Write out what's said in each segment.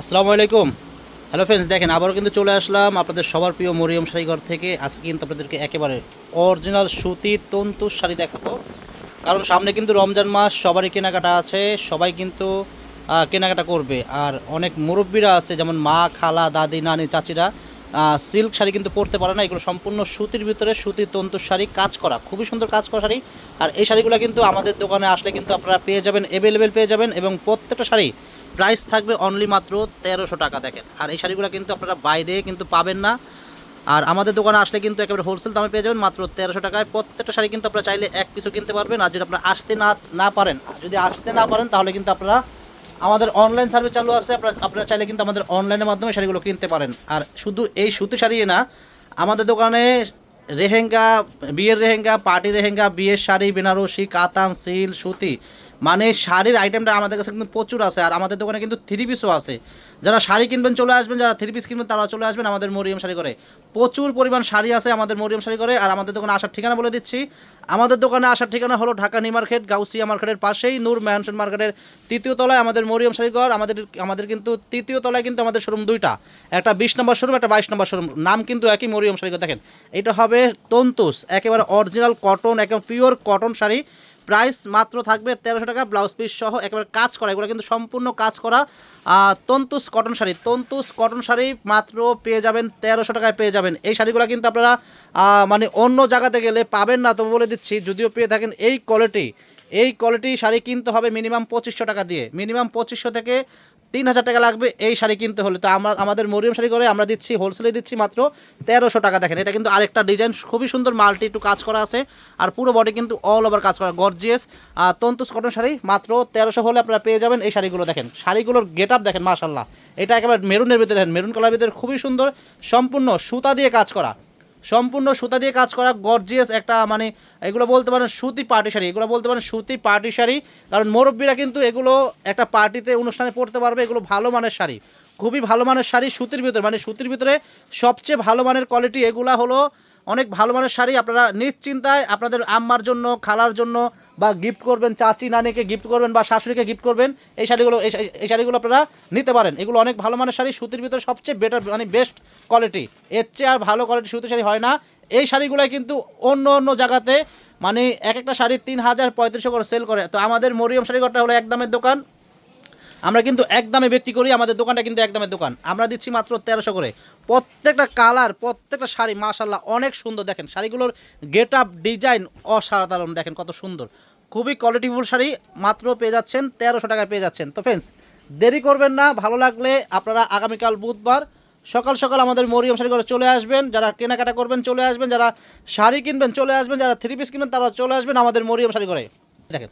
আসসালামু আলাইকুম। Hello friends দেখেন আবারও কিন্তু চলে আসলাম আপনাদের সবার প্রিয় মরিয়ম শাড়িঘর থেকে। আজকে কিন্তু আপনাদেরকে একেবারে অরিজিনাল সুতি তন্তু শাড়ি দেখাবো। কারণ সামনে কিন্তু রমজান মাস, সবারই কেনাকাটা আছে, সবাই কিন্তু কেনাকাটা করবে। আর অনেক মুরব্বীরা আছে, যেমন মা, খালা, দাদি, নানি, চাচিরা সিল্ক শাড়ি কিন্তু পরতে পারে না, এগুলো সম্পূর্ণ সুতির ভিতরে সুতির তন্তুর শাড়ি, কাজ করা, খুবই সুন্দর কাজ করা শাড়ি। আর এই শাড়িগুলো কিন্তু আমাদের দোকানে আসলে কিন্তু আপনারা পেয়ে যাবেন অ্যাভেলেবেল পেয়ে যাবেন এবং প্রত্যেকটা শাড়ি প্রাইস থাকবে অনলি মাত্র তেরোশো টাকা, দেখেন। আর এই শাড়িগুলো কিন্তু আপনারা বাইরে কিন্তু পাবেন না। আর আমাদের দোকানে আসলে কিন্তু একেবারে হোলসেল দামে পেয়ে যাবেন, মাত্র তেরোশো টাকায়। প্রত্যেকটা শাড়ি কিন্তু আপনারা চাইলে এক পিসও কিনতে পারবেন, আর যদি আপনারা আসতে না না পারেন, যদি আসতে না পারেন, তাহলে কিন্তু আপনারা আমাদের অনলাইন সার্ভিস চালু আছে, আপনারা আপনারা চাইলে কিন্তু আমাদের অনলাইনের মাধ্যমে শাড়িগুলো কিনতে পারেন। আর শুধু এই সুতো শাড়ি না, আমাদের দোকানে রেহেঙ্গা, বিয়ের রেহেঙ্গা পার্টি রেহেঙ্গা, বিয়ের শাড়ি, বেনারসি, কাতান সিল সুতি মানে শাড়ির আইটেমটা আমাদের কাছে কিন্তু প্রচুর আছে, আর আমাদের দোকানে কিন্তু থ্রি পিসও আছে। যারা শাড়ি কিনবেন চলে আসবেন, যারা থ্রি পিস কিনবেন তারা চলে আসবেন আমাদের মরিয়ম শাড়ি করে প্রচুর পরিমাণ শাড়ি আছে আমাদের মরিয়ম শাড়ি করে আর আমাদের দোকানে আসার ঠিকানা বলে দিচ্ছি। আমাদের দোকানে আসার ঠিকানা হলো ঢাকা নিউ মার্কেট, গাউসিয়া মার্কেটের পাশেই, নূর ম্যানশন মার্কেটের তৃতীয় তলায় আমাদের মরিয়ম শাড়িঘর আমাদের আমাদের কিন্তু তৃতীয় তলায় কিন্তু আমাদের শোরুম দুইটা। একটা বিশ নম্বর শোরুম একটা বাইশ নম্বর শোরুম নাম কিন্তু একই মরিয়ম শাড়িঘর দেখেন। এটা হবে তন্তুস, একেবারে অরিজিনাল কটন একেবারে পিওর কটন শাড়ি। প্রাইস মাত্র থাকবে তেরোশো টাকা, ব্লাউজ পিস সহ একেবারে কাজ করা, এগুলো কিন্তু সম্পূর্ণ কাজ করা তন্তুস কটন শাড়ি। তন্তুস কটন শাড়ি মাত্র পেয়ে যাবেন তেরোশো টাকায় পেয়ে যাবেন। এই শাড়িগুলো কিন্তু আপনারা মানে অন্য জায়গাতে গেলে পাবেন না, তবু বলে দিচ্ছি, যদিও পেয়ে থাকেন এই কোয়ালিটি এই কোয়ালিটি শাড়ি কিনতে হবে মিনিমাম পঁচিশশো টাকা দিয়ে। মিনিমাম পঁচিশশো থেকে তিন হাজার টাকা লাগবে এই শাড়ি কিনতে হলে। তো আমরা আমাদের মরিয়ম শাড়ি করে আমরা দিচ্ছি হোলসেলে দিচ্ছি মাত্র তেরোশো টাকা। দেখেন, এটা কিন্তু আরেকটা ডিজাইন খুবই সুন্দর মাল্টি একটু কাজ করা আছে। আর পুরো বডি কিন্তু অল ওভার কাজ করা গর্জিয়াস তন্তুস কটন শাড়ি মাত্র তেরোশো হলে আপনারা পেয়ে যাবেন এই শাড়িগুলো, দেখেন। শাড়িগুলোর গেট আপ দেখেন মাশাল্লাহ এটা একেবারে মেরুনের ভিতরে, দেখেন মেরুন কালার ভিতরে খুবই সুন্দর, সম্পূর্ণ সুতা দিয়ে কাজ করা। সম্পূর্ণ সুতা দিয়ে কাজ করা গর্জিয়াস একটা মানে এগুলো বলতে পারেন সুতি পার্টি শাড়ি, এগুলো বলতে পারেন সুতি পার্টি শাড়ি। কারণ মুরব্বীরা কিন্তু এগুলো একটা পার্টিতে, অনুষ্ঠানে পড়তে পারবে, এগুলো ভালো মানের শাড়ি। খুবই ভালো মানের শাড়ি সুতির ভিতরে মানে সুতির ভিতরে সবচেয়ে ভালো মানের কোয়ালিটি এগুলো হলো অনেক ভালো মানের শাড়ি আপনারা নিশ্চিন্তায় আপনাদের আম্মার জন্য, খালার জন্য বা গিফট করবেন, চাচি, নানিকে গিফট করবেন বা শাশুড়িকে গিফট করবেন, এই শাড়িগুলো এই শাড়িগুলো আপনারা নিতে পারেন। এগুলো অনেক ভালো মানের শাড়ি, সুতির ভিতরে সবচেয়ে বেটার মানে বেস্ট কোয়ালিটি এর চেয়ে আর ভালো কোয়ালিটি সুতির শাড়ি হয় না। এই শাড়িগুলো কিন্তু অন্য অন্য জায়গাতে মানে এক একটা শাড়ি তিন হাজার পঁয়ত্রিশশো করে সেল করে। তো আমাদের মরিয়ম শাড়িঘরটা হলো এক দামের দোকান। আমরা কিন্তু একদমে বিক্রি করি, আমাদের দোকানটা কিন্তু এক দামের দোকান। আমরা দিচ্ছি মাত্র তেরোশো করে। প্রত্যেকটা কালার, প্রত্যেকটা শাড়ি মাশাল্লাহ অনেক সুন্দর। দেখেন, শাড়িগুলোর গেট আপ ডিজাইন অসাধারণ। দেখেন কত সুন্দর। খুবই কোয়ালিটিফুল শাড়ি, মাত্র পেয়ে যাচ্ছেন তেরোশো টাকায় পেয়ে যাচ্ছেন। তো ফ্রেন্ডস দেরি করবেন না, ভালো লাগলে আপনারা আগামীকাল বুধবার সকাল সকাল আমাদের মরিয়ম শাড়ি করে চলে আসবেন। যারা কেনাকাটা করবেন, চলে আসবেন। যারা শাড়ি কিনবেন, চলে আসবেন। যারা থ্রি পিস কিনবেন তারা চলে আসবেন আমাদের মরিয়ম শাড়ি করে দেখেন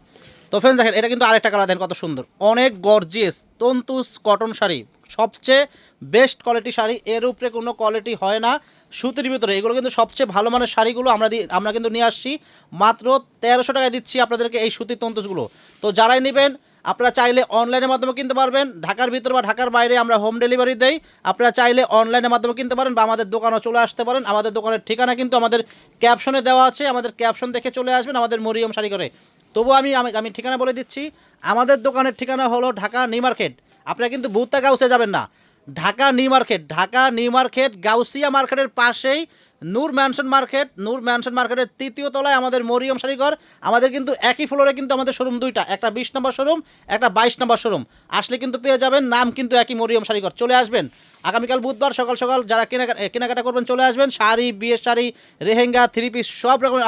তো ফ্রেন্ডস দেখেন, এটা কিন্তু আরেকটা কালার দেখেন কত সুন্দর। অনেক গর্জিয়াস তন্তুস কটন শাড়ি। সবচেয়ে বেস্ট কোয়ালিটি শাড়ি, এর উপরে কোনো কোয়ালিটি হয় না। সুতির ভিতরে, এগুলো কিন্তু সবচেয়ে ভালো মানের শাড়িগুলো আমরা দি- আমরা কিন্তু নিয়ে আসছি। মাত্র তেরোশো টাকায় দিচ্ছি আপনাদেরকে এই সুতির তন্তুসগুলো। তো যারাই নেবেন, আপনারা চাইলে অনলাইনের মাধ্যমে কিনতে পারবেন। ঢাকার ভিতর বা ঢাকার বাইরে আমরা হোম ডেলিভারি দেই। আপনারা চাইলে অনলাইনের মাধ্যমে কিনতে পারেন বা আমাদের দোকানে চলে আসতে পারেন। আমাদের দোকানের ঠিকানা কিন্তু আমাদের ক্যাপশনে দেওয়া আছে। আমাদের ক্যাপশন দেখে চলে আসবেন আমাদের মরিয়ম শাড়ি করে তবু আমি আমি ঠিকানা বলে দিচ্ছি। আমাদের দোকানের ঠিকানা হলো ঢাকা নিউ মার্কেট। আপনারা কিন্তু বুত্তা গাউসে যাবেন না। Dhaka new market, Dhaka new market, Gausia মার্কেটের পাশেই Noor mansion market, Noor mansion মার্কেটের তৃতীয় তলায় আমাদের মরিয়ম শাড়িঘর আমাদের কিন্তু একই ফ্লোরে কিন্তু আমাদের শোরুম দুইটা, একটা বিশ নম্বর শোরুম একটা বাইশ নম্বর শোরুম আসলে কিন্তু পেয়ে যাবেন, নাম কিন্তু একই মরিয়ম শাড়িঘর চলে আসবেন। আগামীকাল বুধবার সকাল সকাল যারা কেনাকাটা কেনাকাটা করবেন চলে আসবেন। শাড়ি, বিয়ের শাড়ি, রেহেঙ্গা থ্রি পিস সব রকমের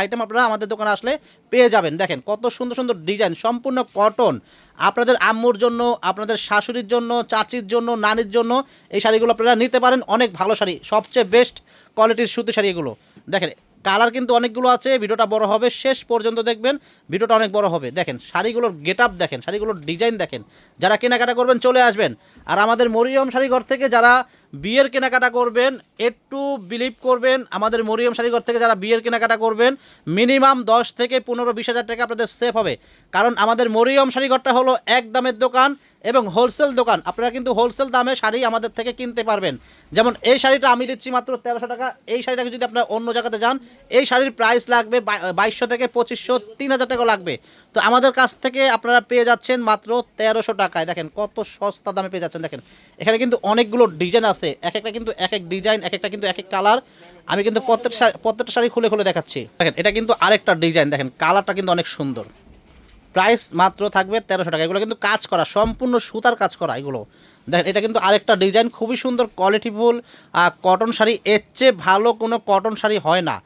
আইটেম আপনারা আমাদের দোকানে আসলে পেয়ে যাবেন। দেখেন কত সুন্দর সুন্দর ডিজাইন সম্পূর্ণ কটন আপনাদের আম্মুর জন্য, আপনাদের শাশুড়ির জন্য, চাচির জন্য, নানির জন্য এই শাড়িগুলো আপনারা নিতে পারেন। অনেক ভালো শাড়ি, সবচেয়ে বেস্ট কোয়ালিটির সুতি শাড়ি এগুলো। দেখেন, কালার কিন্তু অনেকগুলো আছে, ভিডিওটা বড় হবে, শেষ পর্যন্ত দেখবেন, ভিডিওটা অনেক বড় হবে। দেখেন, শাড়িগুলোর গেট আপ দেখেন, শাড়িগুলোর ডিজাইন দেখেন। যারা কেনাকাটা করবেন, চলে আসবেন। আর আমাদের মরিয়ম শাড়িঘর থেকে যারা বিয়ের কেনাকাটা করবেন একটু বিলিভ করবেন, আমাদের মরিয়ম শাড়িঘর থেকে যারা বিয়ের কেনাকাটা করবেন মিনিমাম দশ থেকে পনেরো, বিশ হাজার টাকা আপনাদের সেফ হবে। কারণ আমাদের মরিয়ম শাড়িঘরটা হলো এক দামের দোকান এবং হোলসেল দোকান। আপনারা কিন্তু হোলসেল দামে শাড়ি আমাদের থেকে কিনতে পারবেন। যেমন এই শাড়িটা আমি দিচ্ছি মাত্র তেরোশো টাকা। এই শাড়িটাকে যদি আপনারা অন্য জায়গাতে যান, এই শাড়ির প্রাইস লাগবে বাইশশো থেকে পঁচিশশো, তিন হাজার টাকা লাগবে। তো আমাদের কাছ থেকে আপনারা পেয়ে যাচ্ছেন মাত্র তেরোশো টাকায়। দেখেন কত সস্তা দামে পেয়ে যাচ্ছেন, দেখেন। এখানে কিন্তু অনেকগুলো ডিজাইন আছে। এক একটা কিন্তু এক এক ডিজাইন, এক একটা কিন্তু এক এক কালার। আমি কিন্তু প্রত্যেকটা প্রত্যেকটা শাড়ি খুলে খুলে দেখাচ্ছি। দেখেন, এটা কিন্তু আরেকটা ডিজাইন। দেখেন, কালারটা কিন্তু অনেক সুন্দর। প্রাইস মাত্র থাকবে তেরোশো টাকা। এগুলো কিন্তু কাজ করা, সম্পূর্ণ সুতার কাজ করা এগুলো। দেখেন, এটা কিন্তু আরেকটা ডিজাইন, খুবই সুন্দর কোয়ালিটিফুল কটন শাড়ি, এর চেয়ে ভালো কোনো কটন শাড়ি হয় না।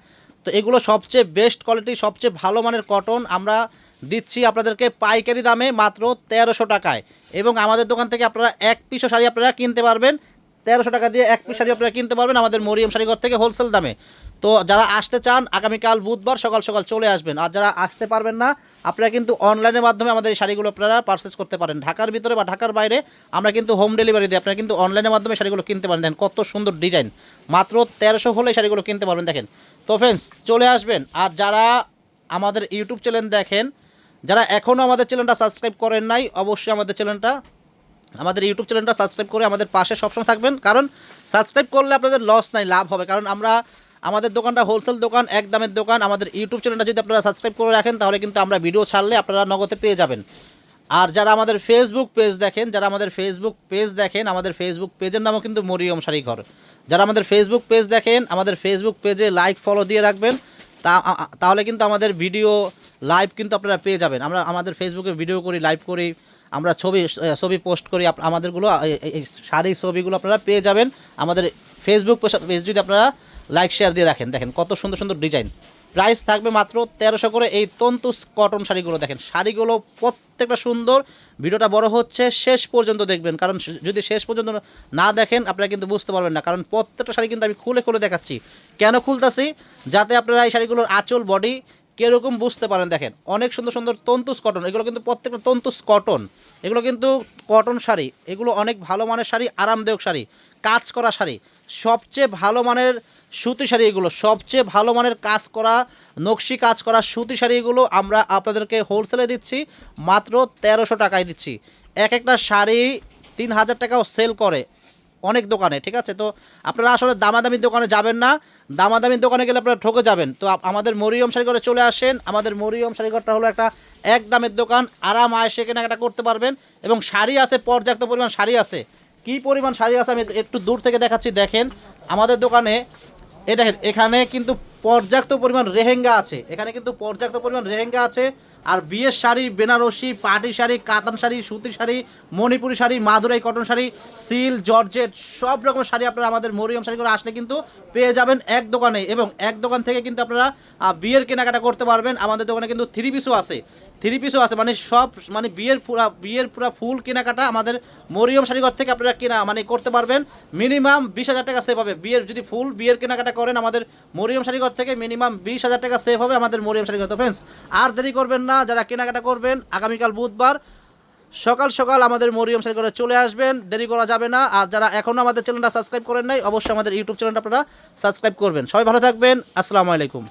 তো এগুলো সবচেয়ে বেস্ট কোয়ালিটি সবচেয়ে ভালো মানের কটন আমরা দিচ্ছি আপনাদেরকে পাইকারি দামে মাত্র তেরোশো টাকায়। এবং আমাদের দোকান থেকে আপনারা এক পিসও শাড়ি আপনারা কিনতে পারবেন তেরোশো টাকা দিয়ে এক পিস শাড়ি আপনারা কিনতে পারবেন আমাদের মরিয়ম শাড়িঘর থেকে হোলসেল দামে। তো যারা আসতে চান, আগামীকাল বুধবার সকাল সকাল চলে আসবেন। আর যারা আসতে পারবেন না, আপনারা কিন্তু অনলাইনের মাধ্যমে আমাদের এই শাড়িগুলো আপনারা পারচেস করতে পারেন। ঢাকার ভিতরে বা ঢাকার বাইরে আমরা কিন্তু হোম ডেলিভারি দিই আপনারা কিন্তু অনলাইনের মাধ্যমে শাড়িগুলো কিনতে পারেন। দেখেন কত সুন্দর ডিজাইন মাত্র তেরোশো হলে শাড়িগুলো কিনতে পারবেন, দেখেন। তো ফ্রেন্ডস চলে আসবেন। আর যারা আমাদের ইউটিউব চ্যানেল দেখেন, যারা এখনও আমাদের চ্যানেলটা সাবস্ক্রাইব করেন নাই, অবশ্যই আমাদের চ্যানেলটা আমাদের ইউটিউব চ্যানেলটা সাবস্ক্রাইব করে আমাদের পাশে সবসময় থাকবেন। কারণ সাবস্ক্রাইব করলে আপনাদের লস নাই, লাভ হবে। কারণ আমরা, আমাদের দোকানটা হোলসেল দোকান, এক দামের দোকান। আমাদের ইউটিউব চ্যানেলটা যদি আপনারা সাবস্ক্রাইব করে রাখেন, তাহলে কিন্তু আমরা ভিডিও ছাড়লে আপনারা নগদে পেয়ে যাবেন। আর যারা আমাদের ফেসবুক পেজ দেখেন, যারা আমাদের ফেসবুক পেজ দেখেন, আমাদের ফেসবুক পেজের নামও কিন্তু মরিয়ম শাড়িঘর। যারা আমাদের ফেসবুক পেজ দেখেন, আমাদের ফেসবুক পেজে লাইক ফলো দিয়ে রাখবেন, তা তাহলে কিন্তু আমাদের ভিডিও লাইভ কিন্তু আপনারা পেয়ে যাবেন। আমরা আমাদের ফেসবুকে ভিডিও করি লাইভ করি। আমরা ছবি ছবি পোস্ট করি আমাদেরগুলো এই- ছবিগুলো আপনারা পেয়ে যাবেন। আমাদের ফেসবুক পেজ যদি আপনারা লাইক শেয়ার দিয়ে রাখেন, দেখেন কত সুন্দর সুন্দর ডিজাইন প্রাইস থাকবে মাত্র তেরোশো করে এই তন্তু কটন শাড়িগুলো, দেখেন। শাড়িগুলো প্রত্যেকটা সুন্দর। ভিডিওটা বড় হচ্ছে, শেষ পর্যন্ত দেখবেন। কারণ যদি শেষ পর্যন্ত না দেখেন, আপনারা কিন্তু বুঝতে পারবেন না। কারণ প্রত্যেকটা শাড়ি কিন্তু আমি খুলে খুলে দেখাচ্ছি। কেন খুলতাছি? যাতে আপনারা এই শাড়িগুলোর আঁচল বডি কীরকম বুঝতে পারেন? দেখেন, অনেক সুন্দর সুন্দর তন্তুস কটন এগুলো কিন্তু প্রত্যেকটা তন্তুস কটন এগুলো কিন্তু কটন শাড়ি, এগুলো অনেক ভালো মানের শাড়ি, আরামদায়ক শাড়ি, কাজ করা শাড়ি। সবচেয়ে ভালো মানের সুতি শাড়ি এগুলো, সবচেয়ে ভালো মানের কাজ করা, নকশি কাজ করা সুতি শাড়ি এগুলো আমরা আপনাদেরকে হোলসেলে দিচ্ছি, মাত্র তেরোশো টাকায় দিচ্ছি। এক একটা শাড়ি তিন হাজার টাকাও সেল করে। অনেক দোকানে, ঠিক আছে? তো আপনারা আসলে দামাদামি দোকানে যাবেন না। দামাদামি দোকানে গেলে আপনারা ঠকে যাবেন। তো আমাদের মরিয়ম শাড়িঘরে চলে আসেন। আমাদের মরিয়ম শাড়িঘরটা হলো একটা এক দামের দোকান। আরাম আয়সে কেনাকাটা করতে পারবেন এবং শাড়ি আছে, পর্যাপ্ত পরিমাণ শাড়ি আছে। কি পরিমাণ শাড়ি আছে আমি একটু দূর থেকে দেখাচ্ছি, দেখেন। আমাদের দোকানে, এ দেখেন, এখানে কিন্তু পর্যাপ্ত পরিমাণ রেহেঙ্গা আছে। এখানে কিন্তু পর্যাপ্ত পরিমাণ রেহেঙ্গা আছে। আর বিয়ের শাড়ি, বেনারসি পাটি শাড়ি, কাতান শাড়ি, সুতি sari, Manipuri sari, Madurai cotton sari, seal, georgette, সব রকম শাড়ি আপনারা আমাদের মরিয়ম শাড়ি করে আসলে কিন্তু পেয়ে যাবেন এক দোকানে। এবং এক দোকান থেকে কিন্তু আপনারা বিয়ের কেনাকাটা করতে পারবেন। আমাদের দোকানে কিন্তু থ্রি পিসও আছে। থ্রি পিসও আছে। মানে সব মানে বিয়ের পুরা বিয়ের পুরা ফুল কেনাকাটা আমাদের মরিয়ম শাড়িঘর থেকে আপনারা কেনা মানে করতে পারবেন। মিনিমাম বিশ হাজার টাকা সেভ হবে। বিয়ের যদি ফুল, বিয়ের কেনাকাটা করেন আমাদের মরিয়ম শাড়িঘর থেকে মিনিমাম বিশ হাজার টাকা সেভ হবে আমাদের মরিয়াম শাড়ি কত ফ্রেন্ডস আর দেরি করবেন না, যারা কেনাকাটা করবেন, আগামীকাল বুধবার সকাল সকাল আমাদের মরিয়ম শাড়িঘরে চলে আসবেন, দেরি করা যাবে না। আর যারা এখনও আমাদের চ্যানেলটা সাবস্ক্রাইব করেন নাই, অবশ্যই আমাদের ইউটিউব চ্যানেলটা আপনারা সাবস্ক্রাইব করবেন। সবাই ভালো থাকবেন, আসসালামু আলাইকুম।